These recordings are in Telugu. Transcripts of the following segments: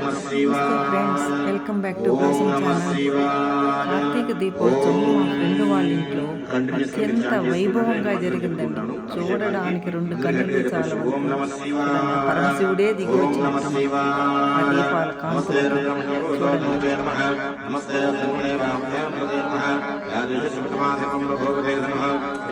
Friends welcome back to channel Karthika Deepotsavam మా ఫ్రెండ్ వాళ్ళ ఇంట్లో అత్యంత వైభవంగా జరిగిందండి చూడడానికి రెండు కన్నులు చాలా పరమశివుడే దిగి వచ్చినట్టు ఆ దీపాల కాంతులు చూడండి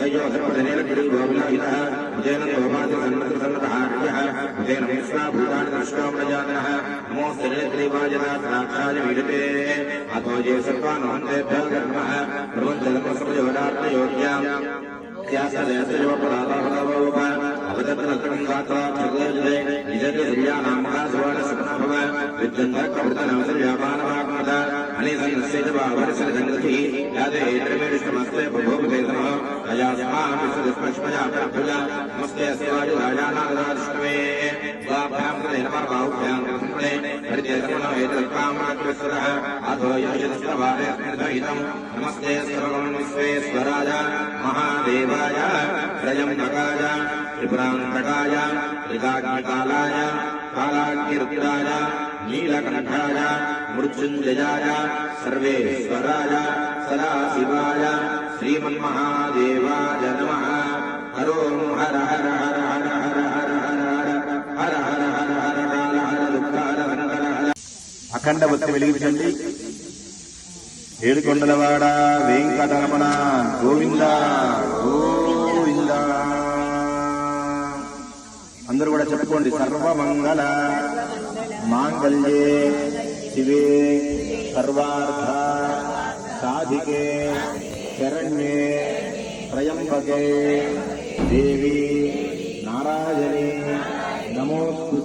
وحي وسمتني لكري وابلا إلها مجينا تومات تجیا نمس کامس نمستے کا नीलकण्ठाय मृत्युञ्जयाय सर्वेश्वराय सदाशिवाय श्रीमन्महादेवाय नमः हरो हर हर हर हर हर हर हर हर हर हर हर हर काल हर दुःख हर हर हर అఖండ భక్తి వెలిగించండి ఏడుకొండలవాడ వెంకటరమణ గోవింద గోవింద అందరూ కూడా చెప్పుకోండి సర్వమంగళ ملیہ سروارھکے شرمبکے داراجنی نموسات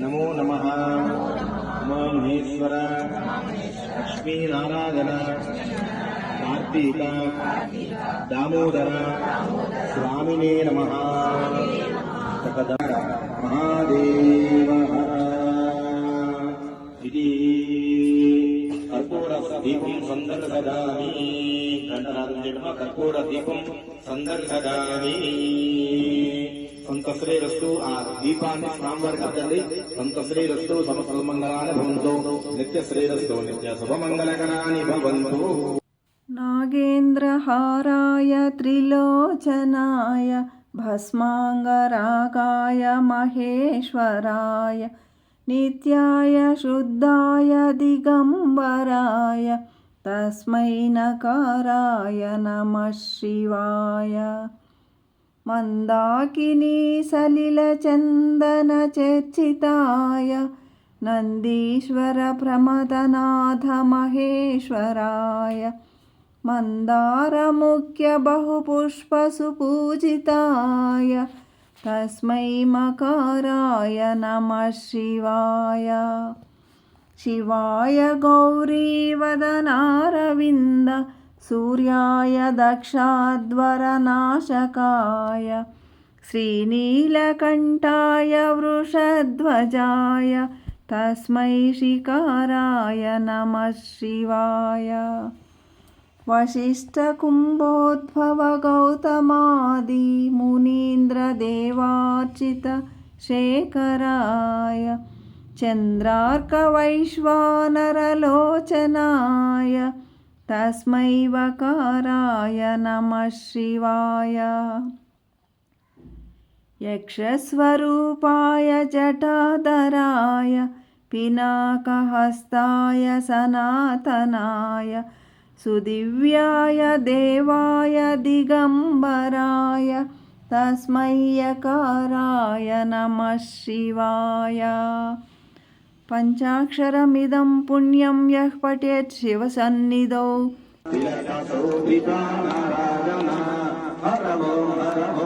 دمو نم محی لکن కార్తీక దామోదర స్వామినే నమ మహాదేవ ఇది కర్పూర దీపం సందర్శదామి. గంటనాథం చేయడం కర్పూర దీపం సందర్శదామి. సంత శ్రేరస్తు ఆ దీపాన్ని స్వామివారికి అర్థండి సంత శ్రేరస్తు సమ సల్మంగళాన్ని భవంతు. నిత్య శ్రేరస్తు నిత్య శుభమంగళకరాన్ని భవంతు. నాగేంద్రహారాయ త్రిలోచనాయ భస్మాంగరాగాయ మహేశ్వరాయ నిత్యాయ శుద్ధాయ దిగంబరాయ తస్మై నకారాయ నమ శివాయ. మందాకిని సలిల చందన मन्दारमुख्यबहुपुष्पसुपूजिताय तस्मै मकाराय नमः शिवाय शिवाय गौरीवदनारविन्द सूर्याय दक्षाध्वरनाशकाय श्रीनीलकण्ठाय वृषध्वजाय तस्मै शिकाराय नमः शिवाय वसिष्ठकुम्भोद्भवगौतमादिमुनीन्द्रदेवार्चित शेखराय चन्द्रार्कवैश्वानरलोचनाय तस्मै वकाराय नमः शिवाय यक्षस्वरूपाय जटाधराय पिनाकहस्ताय सनातनाय सुदिव्याय देवाय दिगम्बराय तस्मय्यकाराय नमः शिवाय पञ्चाक्षरमिदं पुण्यं यः पठेत् शिवसन्निधौ हरवो हरवो